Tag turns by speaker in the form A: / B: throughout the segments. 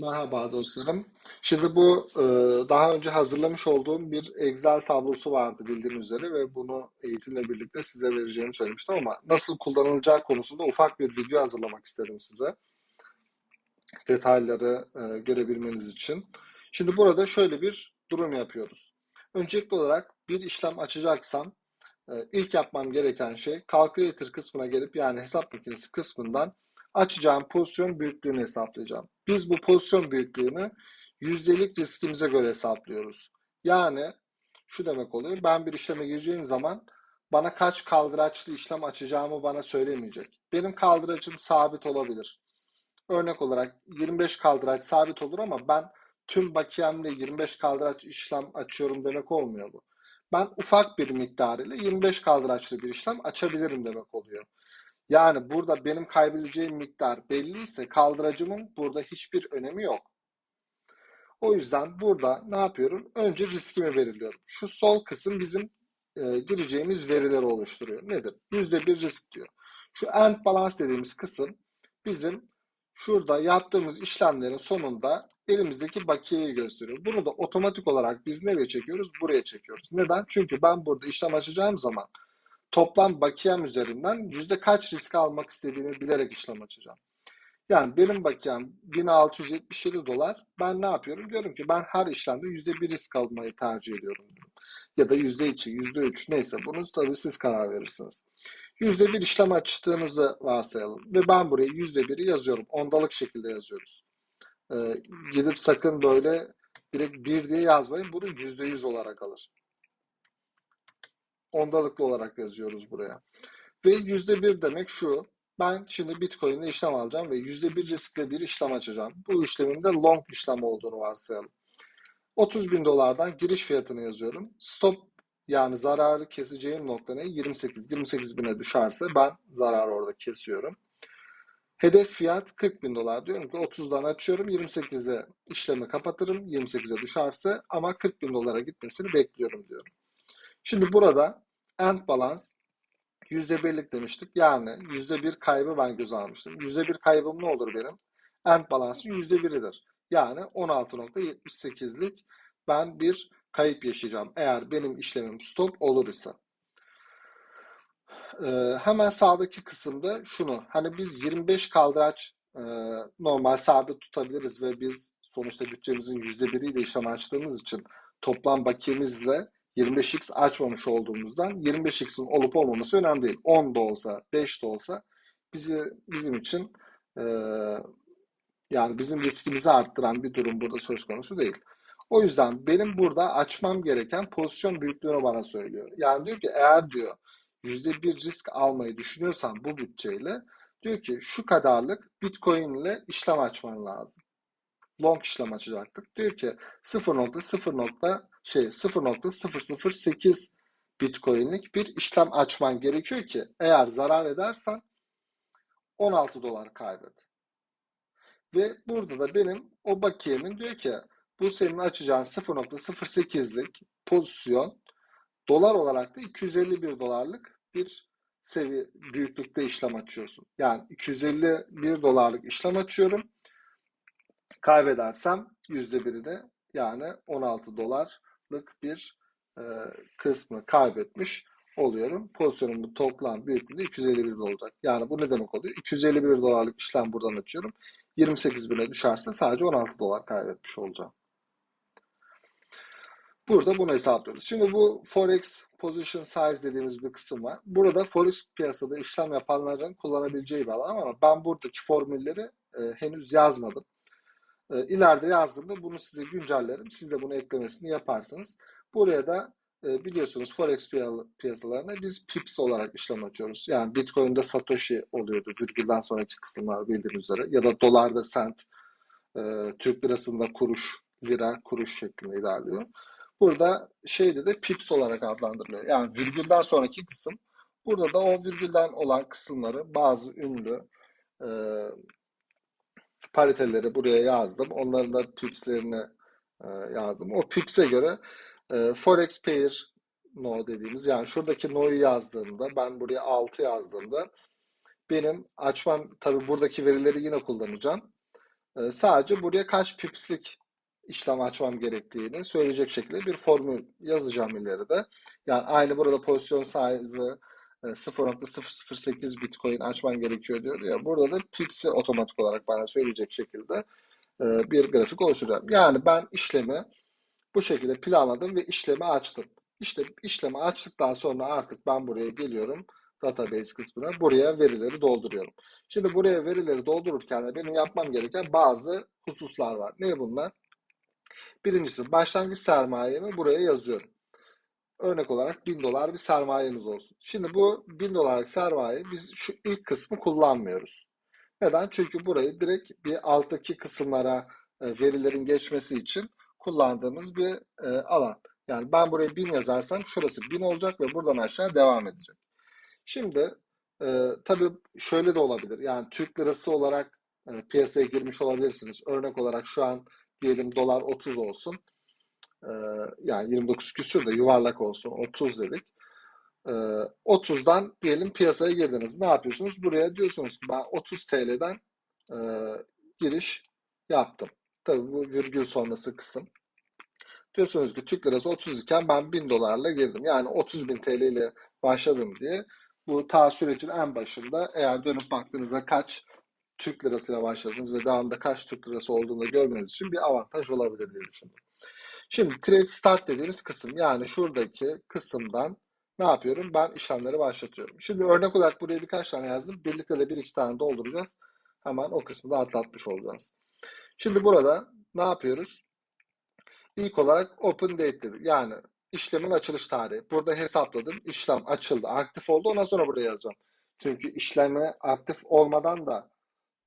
A: Merhaba dostlarım. Şimdi bu e, daha önce hazırlamış olduğum bir Excel tablosu vardı bildiğiniz üzere ve bunu eğitimle birlikte size vereceğimi söylemiştim ama nasıl kullanılacağı konusunda ufak bir video hazırlamak istedim size. Detayları e, görebilmeniz için. Şimdi burada şöyle bir durum yapıyoruz. Öncelikli olarak bir işlem açacaksam e, ilk yapmam gereken şey Calculator kısmına gelip yani hesap makinesi kısmından açacağım pozisyon büyüklüğünü hesaplayacağım. Biz bu pozisyon büyüklüğünü yüzdelik riskimize göre hesaplıyoruz. Yani şu demek oluyor. Ben bir işleme gireceğim zaman bana kaç kaldıraçlı işlem açacağımı bana söylemeyecek. Benim kaldıracım sabit olabilir. Örnek olarak 25 kaldıraç sabit olur ama ben tüm bakiyemle 25 kaldıraç işlem açıyorum demek olmuyor bu. Ben ufak bir miktarıyla 25 kaldıraçlı bir işlem açabilirim demek oluyor. Yani burada benim kaybedeceğim miktar belliyse kaldıracımın burada hiçbir önemi yok. O yüzden burada ne yapıyorum? Önce riskimi belirliyorum. Şu sol kısım bizim e, gireceğimiz verileri oluşturuyor. Nedir? %1 risk diyor. Şu end balance dediğimiz kısım bizim şurada yaptığımız işlemlerin sonunda elimizdeki bakiyeyi gösteriyor. Bunu da otomatik olarak biz nereye çekiyoruz? Buraya çekiyoruz. Neden? Çünkü ben burada işlem açacağım zaman toplam bakiyem üzerinden yüzde kaç risk almak istediğimi bilerek işlem açacağım. Yani benim bakiyem 1677 dolar. Ben ne yapıyorum? Diyorum ki ben her işlemde yüzde bir risk almayı tercih ediyorum. Ya da yüzde iki, yüzde üç neyse bunu tabii siz karar verirsiniz. Yüzde bir işlem açtığınızı varsayalım. Ve ben buraya yüzde biri yazıyorum. Ondalık şekilde yazıyoruz. Ee, gidip sakın böyle direkt bir diye yazmayın. Bunu yüzde yüz olarak alır ondalıklı olarak yazıyoruz buraya. Ve yüzde bir demek şu. Ben şimdi Bitcoin'de işlem alacağım ve yüzde bir riskle bir işlem açacağım. Bu işlemin de long işlem olduğunu varsayalım. 30 bin dolardan giriş fiyatını yazıyorum. Stop yani zararı keseceğim nokta ne? 28. 28 bine düşerse ben zararı orada kesiyorum. Hedef fiyat 40 bin dolar. Diyorum ki 30'dan açıyorum. 28'de işlemi kapatırım. 28'e düşerse ama 40 bin dolara gitmesini bekliyorum diyorum. Şimdi burada end balance %1'lik demiştik. Yani %1 kaybı ben göz almıştım. %1 kaybım ne olur benim? End balance'ın %1'idir. Yani 16.78'lik ben bir kayıp yaşayacağım. Eğer benim işlemim stop olur ise. Ee, hemen sağdaki kısımda şunu. Hani biz 25 kaldıraç e, normal sabit tutabiliriz ve biz sonuçta bütçemizin %1'iyle işlem açtığımız için toplam bakiyemizle 25x açmamış olduğumuzdan 25x'in olup olmaması önemli değil. 10 da olsa, 5 de olsa bizi bizim için e, yani bizim riskimizi arttıran bir durum burada söz konusu değil. O yüzden benim burada açmam gereken pozisyon büyüklüğünü bana söylüyor. Yani diyor ki eğer diyor %1 risk almayı düşünüyorsan bu bütçeyle diyor ki şu kadarlık Bitcoin ile işlem açman lazım. Long işlem açacaktık. Diyor ki 0.0 şey 0.008 Bitcoin'lik bir işlem açman gerekiyor ki eğer zarar edersen 16 dolar kaybet. Ve burada da benim o bakiyemin diyor ki bu senin açacağın 0.08'lik pozisyon dolar olarak da 251 dolarlık bir seviye büyüklükte işlem açıyorsun. Yani 251 dolarlık işlem açıyorum. Kaybedersem %1'i de yani 16 dolar bir e, kısmı kaybetmiş oluyorum. Pozisyonumun toplam büyüklüğü 251 dolar olacak. Yani bu ne demek oluyor? 251 dolarlık işlem buradan açıyorum. 28 bine düşerse sadece 16 dolar kaybetmiş olacağım. Burada bunu hesaplıyoruz. Şimdi bu Forex Position Size dediğimiz bir kısım var. Burada Forex piyasada işlem yapanların kullanabileceği bir alan ama ben buradaki formülleri e, henüz yazmadım. E, ileride yazdığımda bunu size güncellerim. Siz de bunu eklemesini yaparsınız. Buraya da e, biliyorsunuz Forex piyasalarına biz pips olarak işlem açıyoruz. Yani Bitcoin'de Satoshi oluyordu virgülden sonraki kısımlar bildiğiniz üzere. Ya da dolarda cent, e, Türk lirasında kuruş, lira, kuruş şeklinde ilerliyor. Burada şeyde de pips olarak adlandırılıyor. Yani virgülden sonraki kısım. Burada da o virgülden olan kısımları bazı ünlü e, pariteleri buraya yazdım. Onların da pipslerini e, yazdım. O pips'e göre e, Forex Pair no dediğimiz yani şuradaki no'yu yazdığımda ben buraya 6 yazdığımda benim açmam tabi buradaki verileri yine kullanacağım. e, sadece buraya kaç pipslik işlem açmam gerektiğini söyleyecek şekilde bir formül yazacağım ileride. Yani aynı burada pozisyon size'ı 0.008 Bitcoin açman gerekiyor diyor ya. Burada da pips'i otomatik olarak bana söyleyecek şekilde e, bir grafik oluşturacağım. Yani ben işlemi bu şekilde planladım ve işlemi açtım. İşte işlemi açtıktan sonra artık ben buraya geliyorum database kısmına. Buraya verileri dolduruyorum. Şimdi buraya verileri doldururken de benim yapmam gereken bazı hususlar var. Ne bunlar? Birincisi başlangıç sermayemi buraya yazıyorum. Örnek olarak 1000 dolar bir sermayemiz olsun. Şimdi bu 1000 dolarlık sermayeyi biz şu ilk kısmı kullanmıyoruz. Neden? Çünkü burayı direkt bir alttaki kısımlara e, verilerin geçmesi için kullandığımız bir e, alan. Yani ben buraya 1000 yazarsam şurası 1000 olacak ve buradan aşağı devam edecek. Şimdi e, tabii şöyle de olabilir. Yani Türk lirası olarak e, piyasaya girmiş olabilirsiniz. Örnek olarak şu an diyelim dolar 30 olsun. E, yani 29 küsür de yuvarlak olsun 30 dedik. E, 30'dan diyelim piyasaya girdiniz. Ne yapıyorsunuz? Buraya diyorsunuz ki ben 30 TL'den e, giriş yaptım. Tabii bu virgül sonrası kısım. Diyorsunuz ki Türk lirası 30 iken ben 1000 dolarla girdim. Yani 30 bin TL ile başladım diye. Bu ta sürecin en başında eğer dönüp baktığınızda kaç Türk lirasıyla başladınız ve devamında kaç Türk lirası olduğunu da görmeniz için bir avantaj olabilir diye düşündüm. Şimdi trade start dediğimiz kısım yani şuradaki kısımdan ne yapıyorum? Ben işlemleri başlatıyorum. Şimdi örnek olarak buraya birkaç tane yazdım. Birlikte de bir iki tane dolduracağız. Hemen o kısmı da atlatmış olacağız. Şimdi burada ne yapıyoruz? İlk olarak open date dedik. Yani işlemin açılış tarihi. Burada hesapladım. İşlem açıldı, aktif oldu. Ondan sonra buraya yazacağım. Çünkü işleme aktif olmadan da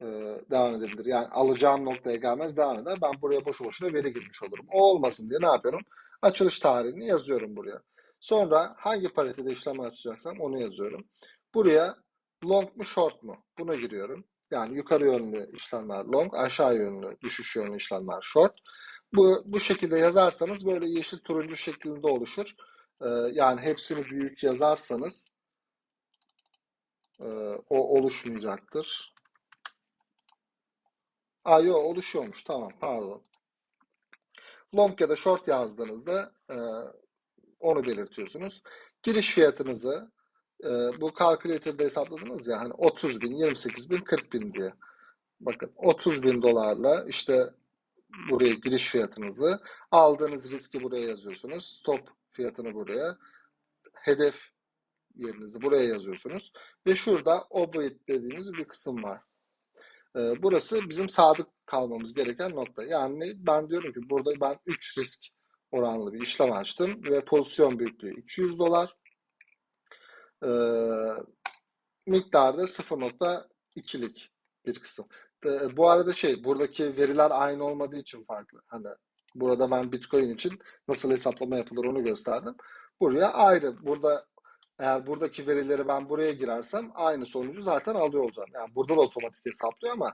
A: e, devam edebilir. Yani alacağım noktaya gelmez devam eder. Ben buraya boşu boşuna veri girmiş olurum. O olmasın diye ne yapıyorum? Açılış tarihini yazıyorum buraya. Sonra hangi paritede işlem açacaksam onu yazıyorum. Buraya long mu short mu? Buna giriyorum. Yani yukarı yönlü işlemler long, aşağı yönlü düşüş yönlü işlemler short. Bu, bu şekilde yazarsanız böyle yeşil turuncu şeklinde oluşur. Ee, yani hepsini büyük yazarsanız e, o oluşmayacaktır. Aa yok oluşuyormuş. Tamam pardon. Long ya da short yazdığınızda e, onu belirtiyorsunuz. Giriş fiyatınızı e, bu calculator'da hesapladınız ya hani 30 bin, 28 bin, 40 bin diye. Bakın 30 bin dolarla işte buraya giriş fiyatınızı, aldığınız riski buraya yazıyorsunuz. Stop fiyatını buraya, hedef yerinizi buraya yazıyorsunuz. Ve şurada obit dediğimiz bir kısım var. Ee, burası bizim sadık kalmamız gereken nokta. Yani ben diyorum ki burada ben 3 risk oranlı bir işlem açtım ve pozisyon büyüklüğü 200 dolar. Ee, miktarda 0.2'lik bir kısım. Ee, bu arada şey buradaki veriler aynı olmadığı için farklı. Hani burada ben Bitcoin için nasıl hesaplama yapılır onu gösterdim. Buraya ayrı. Burada eğer buradaki verileri ben buraya girersem aynı sonucu zaten alıyor olacağım. Yani burada da otomatik hesaplıyor ama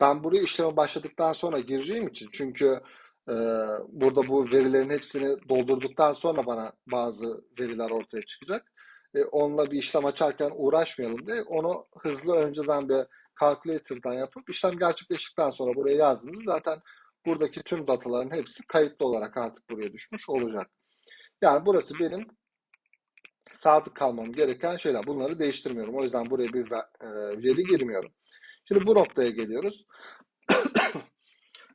A: ben buraya işleme başladıktan sonra gireceğim için çünkü e, burada bu verilerin hepsini doldurduktan sonra bana bazı veriler ortaya çıkacak. E, onunla bir işlem açarken uğraşmayalım diye onu hızlı önceden bir calculator'dan yapıp işlem gerçekleştikten sonra buraya yazdığınız zaten buradaki tüm dataların hepsi kayıtlı olarak artık buraya düşmüş olacak. Yani burası benim sadık kalmam gereken şeyler. Bunları değiştirmiyorum. O yüzden buraya bir e, veri girmiyorum. Şimdi bu noktaya geliyoruz.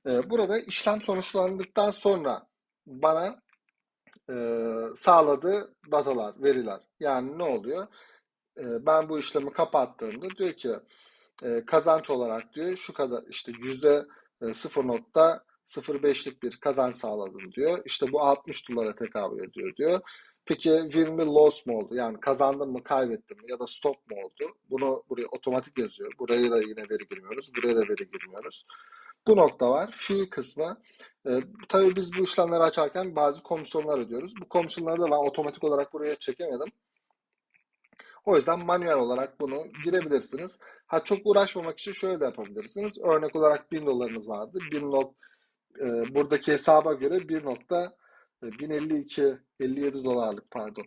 A: E, burada işlem sonuçlandıktan sonra bana e, sağladığı datalar, veriler. Yani ne oluyor? ben bu işlemi kapattığımda diyor ki kazanç olarak diyor şu kadar işte yüzde 0.05'lik bir kazanç sağladın diyor. İşte bu 60 dolara tekabül ediyor diyor. Peki win mi loss mu oldu? Yani kazandım mı kaybettim mi ya da stop mu oldu? Bunu buraya otomatik yazıyor. Buraya da yine veri girmiyoruz. Buraya da veri girmiyoruz. Bu nokta var. Fee kısmı. E, tabii biz bu işlemleri açarken bazı komisyonlar ödüyoruz. Bu komisyonları da ben otomatik olarak buraya çekemedim. O yüzden manuel olarak bunu girebilirsiniz. Ha çok uğraşmamak için şöyle de yapabilirsiniz. Örnek olarak 1000 dolarınız vardı. 1000 not, e, buradaki hesaba göre 1.1052 57 dolarlık pardon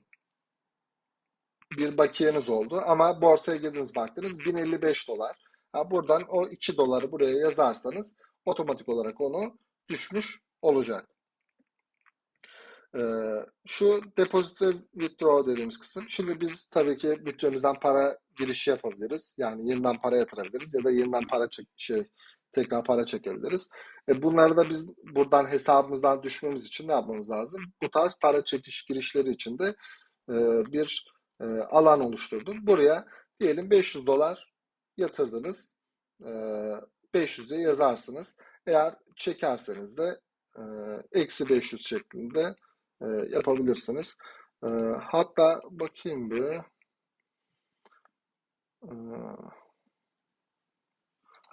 A: bir bakiyeniz oldu ama borsaya girdiniz baktınız 1055 dolar. Ha, buradan o 2 doları buraya yazarsanız otomatik olarak onu düşmüş olacak. Ee, şu deposit ve withdraw dediğimiz kısım. Şimdi biz tabii ki bütçemizden para girişi yapabiliriz. Yani yeniden para yatırabiliriz ya da yeniden para çek şey tekrar para çekebiliriz. E bunları da biz buradan hesabımızdan düşmemiz için ne yapmamız lazım? Bu tarz para çekiş girişleri için de e, bir e, alan oluşturdum. Buraya diyelim 500 dolar yatırdınız. E, 500'e yazarsınız. Eğer çekerseniz de e, eksi 500 şeklinde e, yapabilirsiniz. E, hatta bakayım bir. E,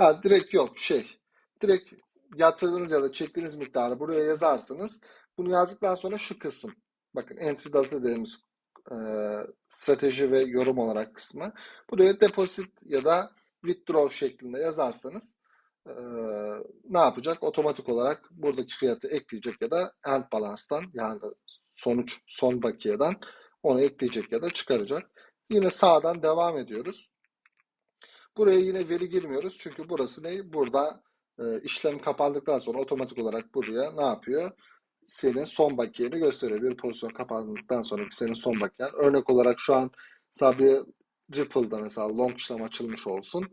A: ha direkt yok şey. Direkt yatırdığınız ya da çektiğiniz miktarı buraya yazarsınız. Bunu yazdıktan sonra şu kısım. Bakın entry data dediğimiz e, strateji ve yorum olarak kısmı. Buraya deposit ya da withdraw şeklinde yazarsanız e, ne yapacak? Otomatik olarak buradaki fiyatı ekleyecek ya da end balance'tan yani sonuç son bakiyeden onu ekleyecek ya da çıkaracak. Yine sağdan devam ediyoruz. Buraya yine veri girmiyoruz. Çünkü burası ne? Burada e, işlem kapandıktan sonra otomatik olarak buraya ne yapıyor? Senin son bakiyeni gösteriyor. Bir pozisyon kapandıktan sonraki senin son bakiyen. Örnek olarak şu an mesela Ripple'da mesela long işlem açılmış olsun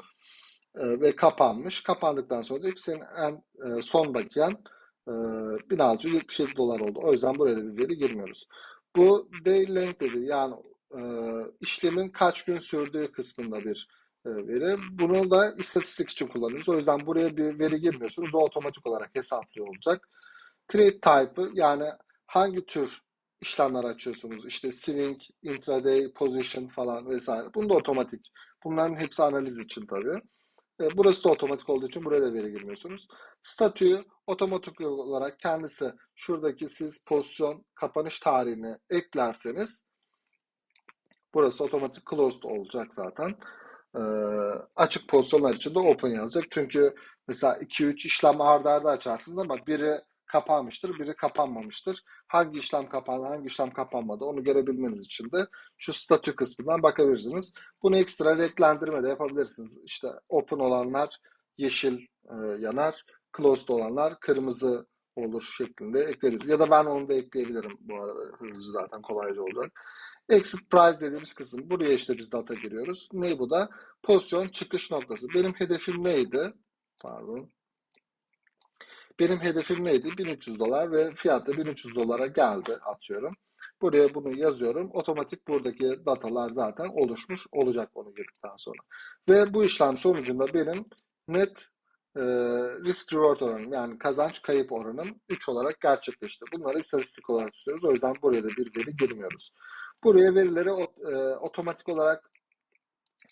A: e, ve kapanmış. Kapandıktan sonra diyor ki senin en e, son bakiyen e, 1677 dolar oldu. O yüzden buraya da bir veri girmiyoruz. Bu day length dedi. Yani e, işlemin kaç gün sürdüğü kısmında bir veri. Bunu da istatistik için kullanıyoruz. O yüzden buraya bir veri girmiyorsunuz. O otomatik olarak hesaplıyor olacak. Trade type'ı yani hangi tür işlemler açıyorsunuz? İşte swing, intraday, position falan vesaire. Bunu da otomatik. Bunların hepsi analiz için tabii. E, burası da otomatik olduğu için buraya da veri girmiyorsunuz. Statüyü otomatik olarak kendisi şuradaki siz pozisyon kapanış tarihini eklerseniz burası otomatik closed olacak zaten. E, açık pozisyonlar için de open yazacak. Çünkü mesela 2-3 işlem ardarda arda açarsınız ama biri kapanmıştır, biri kapanmamıştır. Hangi işlem kapandı, hangi işlem kapanmadı onu görebilmeniz için de şu statü kısmından bakabilirsiniz. Bunu ekstra renklendirme de yapabilirsiniz. İşte open olanlar yeşil e, yanar, closed olanlar kırmızı olur şeklinde ekleyebiliriz. Ya da ben onu da ekleyebilirim bu arada. Hızlı zaten kolayca olacak. Exit price dediğimiz kısım. Buraya işte biz data giriyoruz. Ne bu da? Pozisyon çıkış noktası. Benim hedefim neydi? Pardon. Benim hedefim neydi? 1300 dolar ve fiyat da 1300 dolara geldi atıyorum. Buraya bunu yazıyorum. Otomatik buradaki datalar zaten oluşmuş olacak onu girdikten sonra. Ve bu işlem sonucunda benim net e, risk reward oranım yani kazanç kayıp oranım 3 olarak gerçekleşti. Bunları istatistik olarak tutuyoruz. O yüzden buraya da bir veri girmiyoruz. Buraya verileri e, otomatik olarak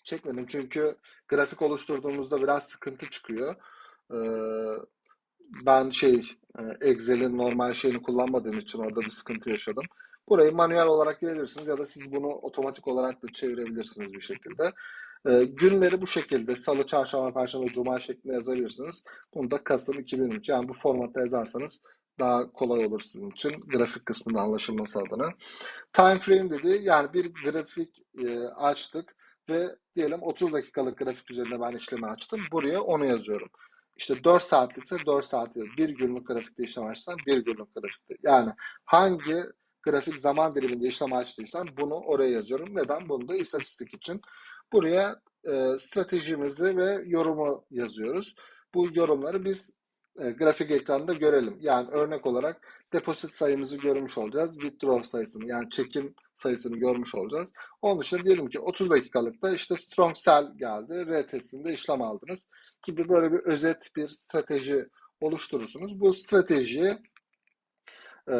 A: çekmedim. Çünkü grafik oluşturduğumuzda biraz sıkıntı çıkıyor. E, ben şey e, Excel'in normal şeyini kullanmadığım için orada bir sıkıntı yaşadım. Burayı manuel olarak girebilirsiniz ya da siz bunu otomatik olarak da çevirebilirsiniz bir şekilde. Günleri bu şekilde salı, çarşamba, perşembe, cuma şeklinde yazabilirsiniz. Bunu da Kasım 2003 yani bu formatta yazarsanız daha kolay olur sizin için grafik kısmında anlaşılması adına. Time frame dedi yani bir grafik e, açtık ve diyelim 30 dakikalık grafik üzerinde ben işlemi açtım. Buraya onu yazıyorum. İşte 4 saatlikse 4 saat bir günlük grafikte işlem açsan bir günlük grafikte. Yani hangi grafik zaman diliminde işlem açtıysan bunu oraya yazıyorum. Neden? Bunu da istatistik için. Buraya e, stratejimizi ve yorumu yazıyoruz. Bu yorumları biz e, grafik ekranında görelim. Yani örnek olarak deposit sayımızı görmüş olacağız. Withdraw sayısını yani çekim sayısını görmüş olacağız. Onun dışında diyelim ki 30 dakikalıkta işte strong sell geldi. R testinde işlem aldınız gibi böyle bir özet bir strateji oluşturursunuz. Bu stratejiyi e,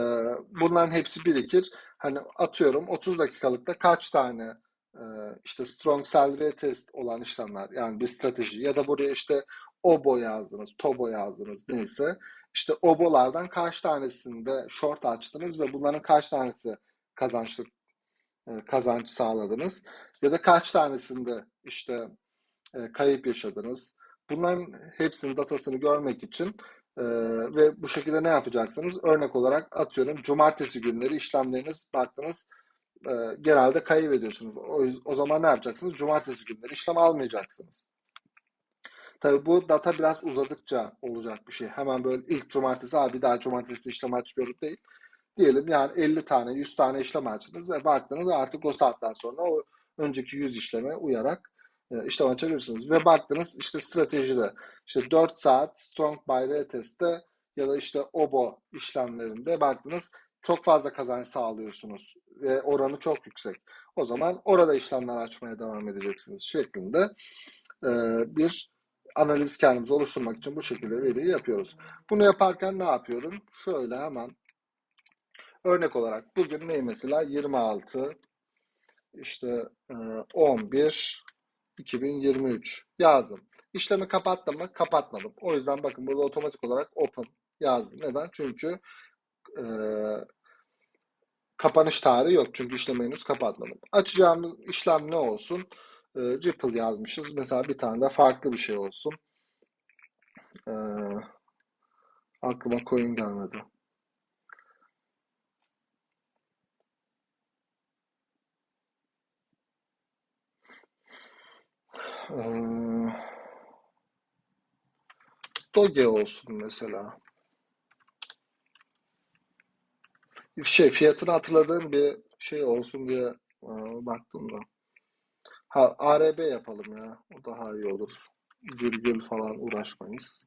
A: bunların hepsi birikir. Hani atıyorum 30 dakikalıkta kaç tane e, işte strong sell retest olan işlemler yani bir strateji ya da buraya işte obo yazdınız, tobo yazdınız neyse işte obolardan kaç tanesinde short açtınız ve bunların kaç tanesi kazançlı e, kazanç sağladınız ya da kaç tanesinde işte e, kayıp yaşadınız Bunların hepsinin datasını görmek için e, ve bu şekilde ne yapacaksınız? Örnek olarak atıyorum cumartesi günleri işlemleriniz baktınız e, genelde kaybediyorsunuz. O, o zaman ne yapacaksınız? Cumartesi günleri işlem almayacaksınız. Tabii bu data biraz uzadıkça olacak bir şey. Hemen böyle ilk cumartesi abi daha cumartesi işlem açmıyorum değil. Diyelim yani 50 tane 100 tane işlem açtınız ve baktınız artık o saatten sonra o önceki 100 işleme uyarak e, işlem açabilirsiniz. Ve baktınız işte stratejide işte 4 saat strong buy retest'te ya da işte obo işlemlerinde baktınız çok fazla kazanç sağlıyorsunuz ve oranı çok yüksek. O zaman orada işlemler açmaya devam edeceksiniz şeklinde e, bir analiz kendimizi oluşturmak için bu şekilde veriyi yapıyoruz. Bunu yaparken ne yapıyorum? Şöyle hemen örnek olarak bugün ne mesela 26 işte e, 11 2023 yazdım. İşlemi kapattım mı? Kapatmadım. O yüzden bakın burada otomatik olarak open yazdım. Neden? Çünkü e, kapanış tarihi yok. Çünkü işlemi henüz kapatmadım. Açacağımız işlem ne olsun? E, Ripple yazmışız. Mesela bir tane de farklı bir şey olsun. E, aklıma coin gelmedi. E, Doge olsun mesela. Şey fiyatını hatırladığım bir şey olsun diye e, baktım da. Ha ARB yapalım ya. O daha iyi olur. Virgül falan uğraşmayız.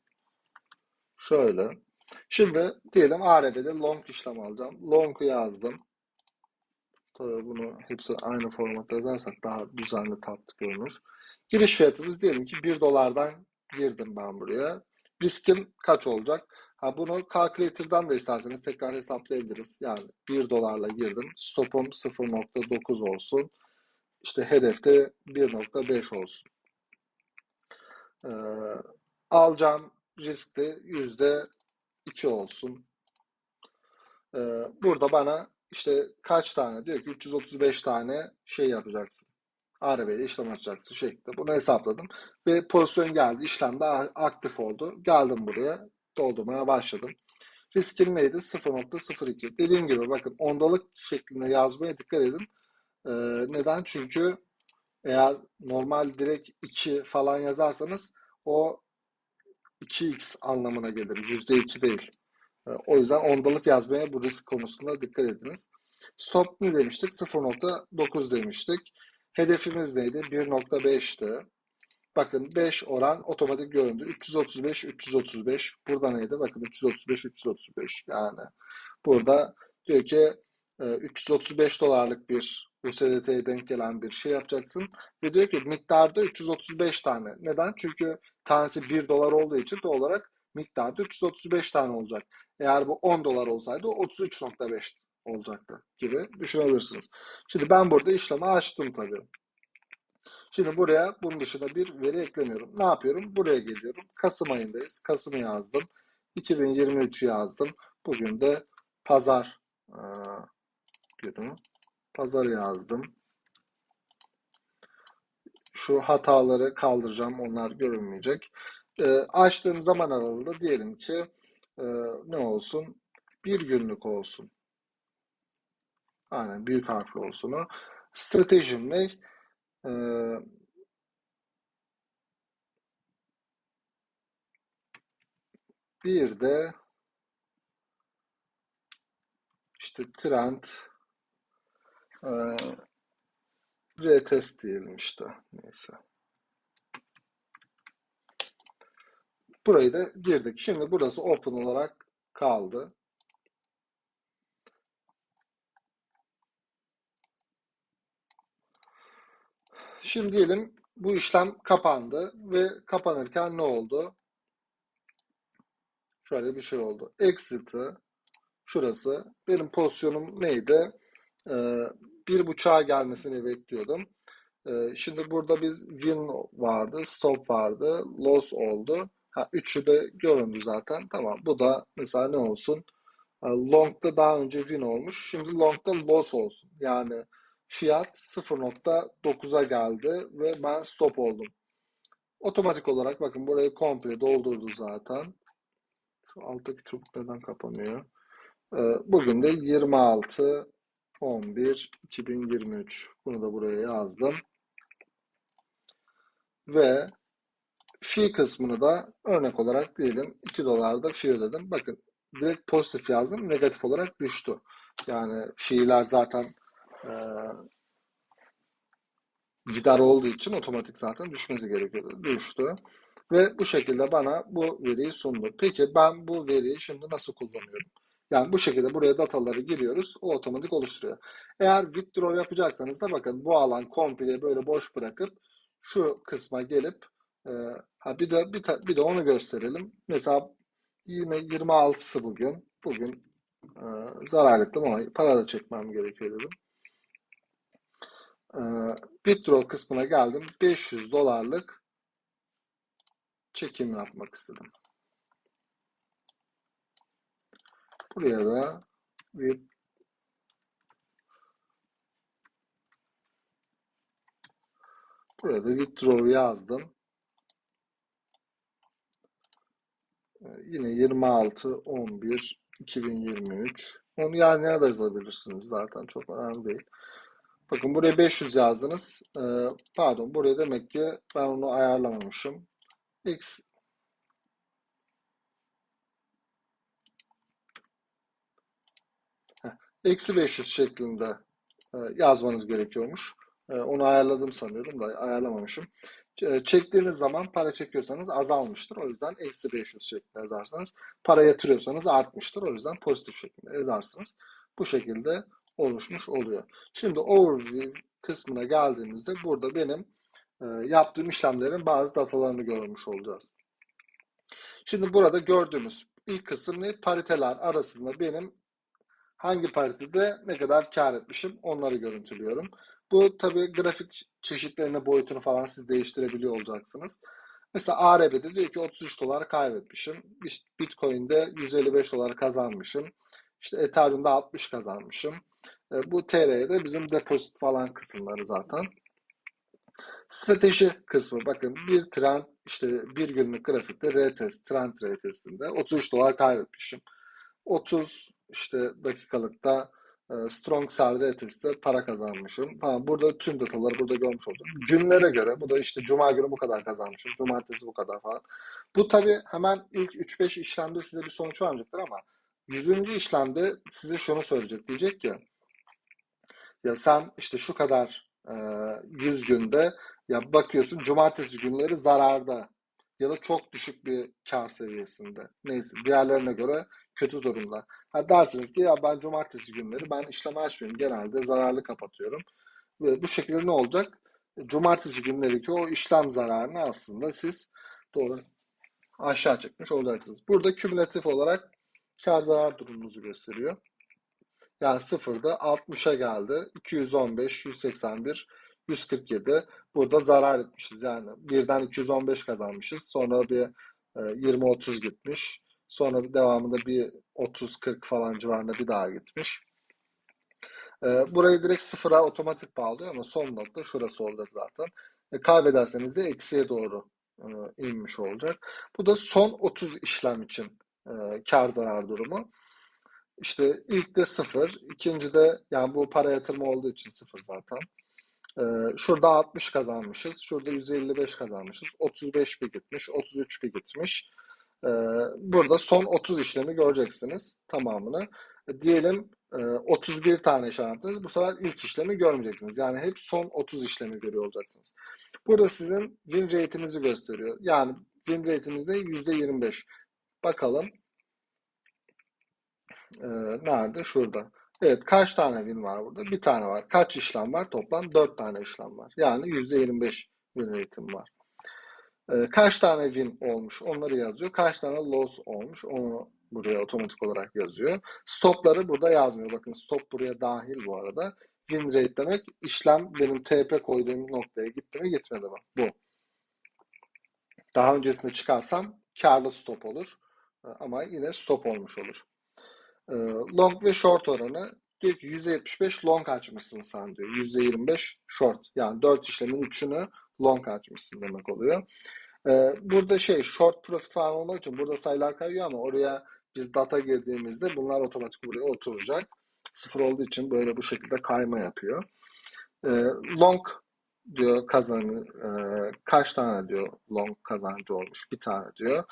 A: Şöyle. Şimdi diyelim ARB'de long işlem alacağım. Long'u yazdım. Tabii bunu hepsi aynı formatta yazarsak daha düzenli tatlı görünür. Giriş fiyatımız diyelim ki 1 dolardan girdim ben buraya. Riskim kaç olacak? Ha bunu calculator'dan da isterseniz tekrar hesaplayabiliriz. Yani 1 dolarla girdim. Stop'um 0.9 olsun. İşte hedefte 1.5 olsun. Ee, alacağım risk de %2 olsun. Ee, burada bana işte kaç tane diyor ki 335 tane şey yapacaksın. ARB ile işlem açacaksın şeklinde. Bunu hesapladım. Ve pozisyon geldi. İşlem de aktif oldu. Geldim buraya. Doldurmaya başladım. Riskim neydi? 0.02. Dediğim gibi bakın ondalık şeklinde yazmaya dikkat edin. Ee, neden? Çünkü eğer normal direkt 2 falan yazarsanız o 2x anlamına gelir. %2 değil. Ee, o yüzden ondalık yazmaya bu risk konusunda dikkat ediniz. Stop ne demiştik? 0.9 demiştik. Hedefimiz neydi? 1.5'ti. Bakın 5 oran otomatik göründü. 335, 335. Burada neydi? Bakın 335, 335. Yani burada diyor ki 335 e, dolarlık bir USDT'ye denk gelen bir şey yapacaksın. Ve diyor ki miktarda 335 tane. Neden? Çünkü tanesi 1 dolar olduğu için doğal olarak miktarda 335 tane olacak. Eğer bu 10 dolar olsaydı o 33.5 olacaktı gibi düşünebilirsiniz. Şimdi ben burada işlemi açtım tabii. Şimdi buraya bunun dışında bir veri eklemiyorum. Ne yapıyorum? Buraya geliyorum. Kasım ayındayız. Kasım'ı yazdım. 2023'ü yazdım. Bugün de pazar e, günü. Pazar yazdım. Şu hataları kaldıracağım. Onlar görünmeyecek. E, açtığım zaman aralığında diyelim ki e, ne olsun? Bir günlük olsun. Aynen büyük harfli olsun. Stratejim ne? Ee, bir de işte trend e, retest diyelim işte. Neyse. Burayı da girdik. Şimdi burası open olarak kaldı. Şimdi diyelim bu işlem kapandı ve kapanırken ne oldu? Şöyle bir şey oldu. Exit'ı şurası. Benim pozisyonum neydi? Ee, bir buçuğa gelmesini bekliyordum. Ee, şimdi burada biz win vardı, stop vardı, loss oldu. Ha, üçü de göründü zaten. Tamam. Bu da mesela ne olsun? Long'da daha önce win olmuş. Şimdi long'da loss olsun. Yani fiyat 0.9'a geldi ve ben stop oldum. Otomatik olarak bakın burayı komple doldurdu zaten. Şu alttaki çubuk neden kapanıyor? Ee, bugün de 26 11 2023. Bunu da buraya yazdım. Ve Fee kısmını da örnek olarak diyelim 2 dolarda fee ödedim. Bakın direkt pozitif yazdım. Negatif olarak düştü. Yani fee'ler zaten e, gider olduğu için otomatik zaten düşmesi gerekiyordu. Düştü. Ve bu şekilde bana bu veriyi sundu. Peki ben bu veriyi şimdi nasıl kullanıyorum? Yani bu şekilde buraya dataları giriyoruz. O otomatik oluşturuyor. Eğer withdraw yapacaksanız da bakın bu alan komple böyle boş bırakıp şu kısma gelip e, ha bir de bir, ta- bir de onu gösterelim. Mesela yine 26'sı bugün. Bugün e, zarar ettim ama para da çekmem gerekiyor dedim. E, withdraw kısmına geldim. 500 dolarlık çekim yapmak istedim. Buraya da bir buraya da withdraw yazdım. Ee, Yine 26 11 2023. Onu yan yana da yazabilirsiniz zaten çok önemli değil. Bakın buraya 500 yazdınız. Ee, pardon buraya demek ki ben onu ayarlamamışım. X eksi 500 şeklinde e, yazmanız gerekiyormuş. E, Onu ayarladım sanıyorum da ayarlamamışım. E, Çektiğiniz zaman para çekiyorsanız azalmıştır. O yüzden eksi 500 şeklinde yazarsınız. Para yatırıyorsanız artmıştır. O yüzden pozitif şeklinde yazarsınız. Bu şekilde oluşmuş oluyor. Şimdi overview kısmına geldiğimizde burada benim yaptığım işlemlerin bazı datalarını görmüş olacağız. Şimdi burada gördüğümüz ilk kısım ne? Pariteler arasında benim hangi paritede ne kadar kar etmişim onları görüntülüyorum. Bu tabii grafik çeşitlerini, boyutunu falan siz değiştirebiliyor olacaksınız. Mesela ARB'de diyor ki 33 dolar kaybetmişim. İşte Bitcoin'de 155 dolar kazanmışım. İşte Ethereum'da 60 kazanmışım. E, Bu TR'de bizim depozit falan kısımları zaten. Strateji kısmı bakın bir trend işte bir günlük grafikte retest, trend retestinde 33 dolar kaybetmişim. 30 işte dakikalıkta e, strong sell retest'te para kazanmışım. Ha, burada tüm dataları burada görmüş oldum. Günlere göre bu da işte cuma günü bu kadar kazanmışım. Cumartesi bu kadar falan. Bu tabii hemen ilk 3-5 işlemde size bir sonuç vermeyecektir ama 100. işlemde size şunu söyleyecek. Diyecek ki ya sen işte şu kadar e, 100 günde ya bakıyorsun cumartesi günleri zararda ya da çok düşük bir kar seviyesinde. Neyse diğerlerine göre kötü durumda. Ha dersiniz ki ya ben cumartesi günleri ben işlem açmıyorum. Genelde zararlı kapatıyorum. Ve bu şekilde ne olacak? Cumartesi günleriki o işlem zararını aslında siz doğru aşağı çekmiş olacaksınız. Burada kümülatif olarak kar zarar durumunuzu gösteriyor. Yani sıfırda 60'a geldi. 215, 181, 147. Burada zarar etmişiz. Yani birden 215 kazanmışız. Sonra bir e, 20-30 gitmiş. Sonra devamında bir 30-40 falan civarında bir daha gitmiş. E, burayı direkt sıfıra otomatik bağlıyor ama son nokta şurası olacak zaten. E, kaybederseniz de eksiye doğru e, inmiş olacak. Bu da son 30 işlem için e, kar zarar durumu. İşte ilk de sıfır, ikinci de yani bu para yatırma olduğu için sıfır zaten. Ee, şurada 60 kazanmışız, şurada 155 kazanmışız, 35 bir gitmiş, 33 bir gitmiş. Ee, burada son 30 işlemi göreceksiniz tamamını. E, diyelim e, 31 tane işlem. Bu sefer ilk işlemi görmeyeceksiniz. Yani hep son 30 işlemi görüyor olacaksınız. Burada sizin win rate'inizi gösteriyor. Yani win rate'imiz de %25. Bakalım. Ee, nerede? Şurada. Evet kaç tane win var burada? Bir tane var. Kaç işlem var? Toplam 4 tane işlem var. Yani %25 win rate'im var. Ee, kaç tane win olmuş? Onları yazıyor. Kaç tane loss olmuş? Onu buraya otomatik olarak yazıyor. Stopları burada yazmıyor. Bakın stop buraya dahil bu arada. Win rate demek işlem benim TP koyduğum noktaya gitti mi gitmedi mi? Bu. Daha öncesinde çıkarsam karlı stop olur. Ee, Ama yine stop olmuş olur. Ee, long ve short oranı diyor ki %75 long açmışsın sen diyor. %25 short. Yani 4 işlemin 3'ünü long açmışsın demek oluyor. Ee, burada şey short profit falan olmak için burada sayılar kayıyor ama oraya biz data girdiğimizde bunlar otomatik buraya oturacak. Sıfır olduğu için böyle bu şekilde kayma yapıyor. Ee, long diyor kazanı e, kaç tane diyor long kazancı olmuş? Bir tane diyor.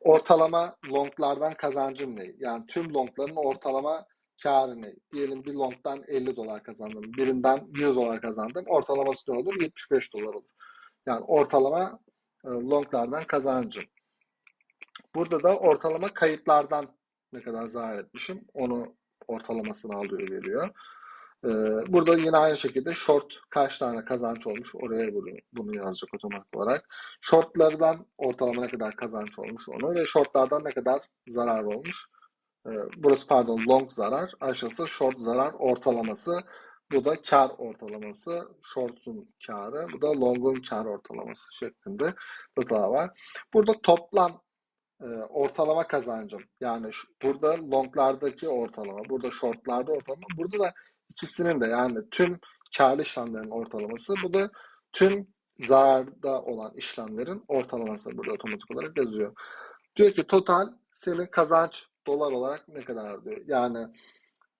A: Ortalama longlardan kazancım ne? Yani tüm longların ortalama karı ne? Diyelim bir longdan 50 dolar kazandım. Birinden 100 dolar kazandım. Ortalaması ne olur? 75 dolar olur. Yani ortalama longlardan kazancım. Burada da ortalama kayıplardan ne kadar zarar etmişim onu ortalamasını alıyor veriyor. Ee, burada yine aynı şekilde short kaç tane kazanç olmuş oraya bunu, yazacak otomatik olarak. Shortlardan ortalama ne kadar kazanç olmuş onu ve shortlardan ne kadar zarar olmuş. Ee, burası pardon long zarar aşağısı short zarar ortalaması. Bu da kar ortalaması. Short'un karı. Bu da long'un kar ortalaması şeklinde data var. Burada toplam e, ortalama kazancım. Yani şu, burada longlardaki ortalama, burada shortlarda ortalama. Burada da ikisinin de yani tüm karlı işlemlerin ortalaması. Bu da tüm zararda olan işlemlerin ortalaması burada otomatik olarak yazıyor. Diyor ki total senin kazanç dolar olarak ne kadar diyor. Yani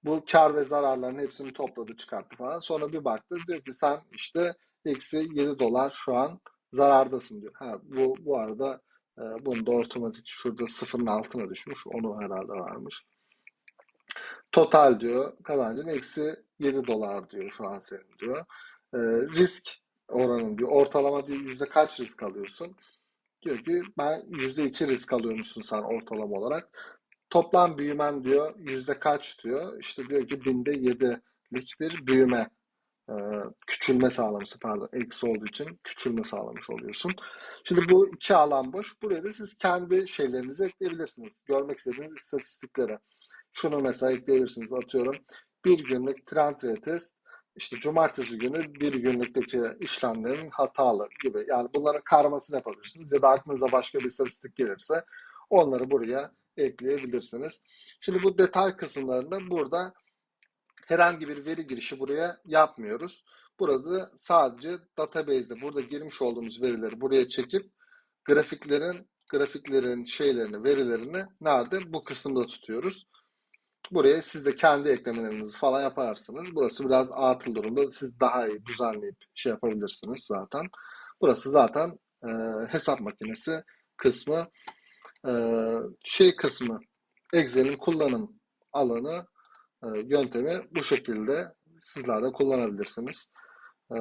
A: bu kar ve zararların hepsini topladı çıkarttı falan. Sonra bir baktı diyor ki sen işte eksi 7 dolar şu an zarardasın diyor. Ha, bu, bu arada e, bunu da otomatik şurada sıfırın altına düşmüş. Onu herhalde varmış. Total diyor kazancın eksi 7 dolar diyor şu an senin diyor. E, risk oranın diyor. Ortalama diyor yüzde kaç risk alıyorsun? Diyor ki ben yüzde iki risk alıyormuşsun sen ortalama olarak. Toplam büyümen diyor yüzde kaç diyor. İşte diyor ki binde yedilik bir büyüme e, küçülme sağlaması pardon eksi olduğu için küçülme sağlamış oluyorsun. Şimdi bu iki alan boş. Buraya da siz kendi şeylerinizi ekleyebilirsiniz. Görmek istediğiniz istatistikleri. Şunu mesela ekleyebilirsiniz. Atıyorum bir günlük trend retest işte cumartesi günü bir günlükteki işlemlerin hatalı gibi. Yani bunların karmasını yapabilirsiniz ya da aklınıza başka bir istatistik gelirse onları buraya ekleyebilirsiniz. Şimdi bu detay kısımlarında burada herhangi bir veri girişi buraya yapmıyoruz. Burada sadece database'de burada girmiş olduğumuz verileri buraya çekip grafiklerin grafiklerin şeylerini, verilerini nerede? Bu kısımda tutuyoruz. Buraya siz de kendi eklemelerinizi falan yaparsınız. Burası biraz atıl durumda. Siz daha iyi düzenleyip şey yapabilirsiniz zaten. Burası zaten e, hesap makinesi kısmı. E, şey kısmı Excel'in kullanım alanı e, yöntemi bu şekilde sizler de kullanabilirsiniz. E,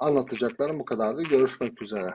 A: anlatacaklarım bu kadardı. Görüşmek üzere.